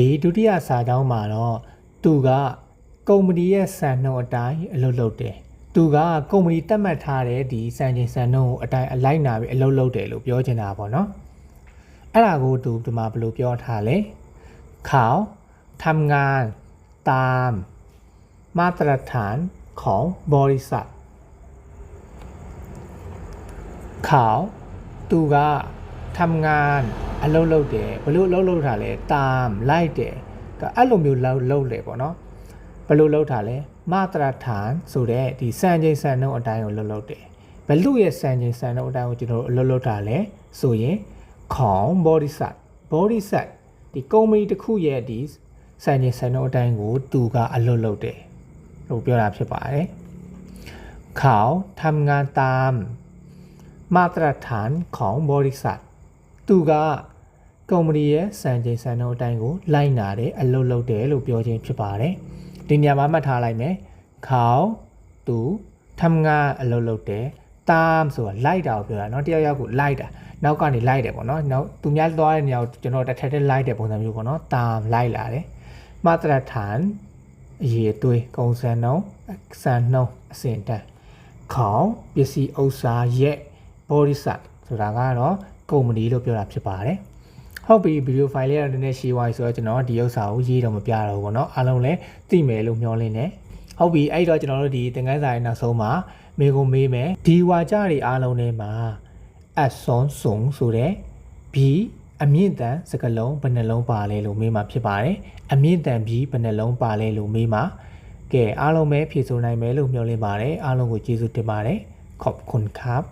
ဒီဒုတိယစာကြောင်းမှာတော့သူကကုမ္ပဏီရဲ့စံနှုန်းအတိုင်းအလုပ်လုပ်တယ်သူကကုမ္ပဏီတတ်မှတ်ထားတဲ့ဒီစံချိန်စံနှုန်းကိုအတိုင်းအလိုက်နာပြီးအလုပ်လုပ်တယ်လို့ပြောချင်တာပေါ့နော်အဲ့ဒါကိုသူဒီမှာဘယ်လိုပြောထားလဲเขาทำงานตามมาตรฐานของบริษัท เขาသူကทำงาน အလုပ်လုပ်တယ်ဘလို့အလုပ်လုပ်တာလဲตามလိုက်တယ်ကအဲ့လိုမျိုးလုပ်လုပ်လေပေါ့နော်ဘလို့လုပ်တာလဲမာတရฐานဆိုတဲ့ဒီစံချိန်စံနှုန်းအတိုင်းကိုလုပ်လုပ်တယ်ဘလို့ရဲ့စံချိန်စံနှုန်းအတိုင်းကိုကျွန်တော်တို့အလုပ်လုပ်တာလဲဆိုရင်ခေါင် body set body set ဒီကုမ္ပဏီတစ်ခုရဲ့ဒီစံချိန်စံနှုန်းအတိုင်းကိုသူကအလုပ်လုပ်တယ်လို့ပြောတာဖြစ်ပါတယ်เขาทำงานตาม มาตรฐานของบริษัท သူက ကုမ္ပဏီရဲ့စံချိန်စံနှုန်းအတိုင်းကိုလိုက်နာတယ်အလုပ်လုပ်တယ်လို့ပြောခြင်းဖြစ်ပါတယ်ဒီနေရာမှာမှတ်ထားလိုက်မယ်ခေါသူทำงานအလုပ်လုပ်တယ်ตามဆိုတာလိုက်တာကိုပြောတာเนาะတယောက်ယောက်ကိုလိုက်တာနောက်ကနေလိုက်တယ်ပေါ့เนาะနောက်သူများသွားတဲ့နေရာကိုကျွန်တော်တစ်ထက်တစ်လိုက်တဲ့ပုံစံမျိုးပေါ့เนาะตามလိုက်လာတယ်มาตรฐานအရေးအသွေးကုံစံနှုန်းစံနှုန်းအစဉ်တန်းခေါပစ္စည်းဥစ္စာရဲ့ body set ဆိုတာကတော့ကုမ္ပဏီလို့ပြောတာဖြစ်ပါတယ် ဟုတ်ပြီဗီဒီယိုဖိုင်လေးကတော့နည်းနည်းရှင်းသွားပြီဆိုတော့ကျွန်တော်ဒီဥစ္စာကိုရေးတော့မပြတော့ဘူးပေါ့နော်အားလုံးလည်းသိမယ်လို့မျှော်လင့်နေဟုတ်ပြီအဲ့တော့ကျွန်တော်တို့ဒီသင်ခန်းစာရဲ့နောက်ဆုံးမှာမေကိုမေးမယ်ဒီဝါကြတွေအားလုံးထဲမှာအဆွန်ဆုံဆိုတဲ့ B အမြင့်တန်စကလုံးဘယ်နှလုံးပါလဲလို့မေးမှာဖြစ်ပါတယ်အမြင့်တန် B ဘယ်နှလုံးပါလဲလို့မေးမှာကဲအားလုံးပဲဖြေဆိုနိုင်မယ်လို့မျှော်လင့်ပါတယ်အားလုံးကိုကျေးဇူးတင်ပါတယ်ขอบคุณครับ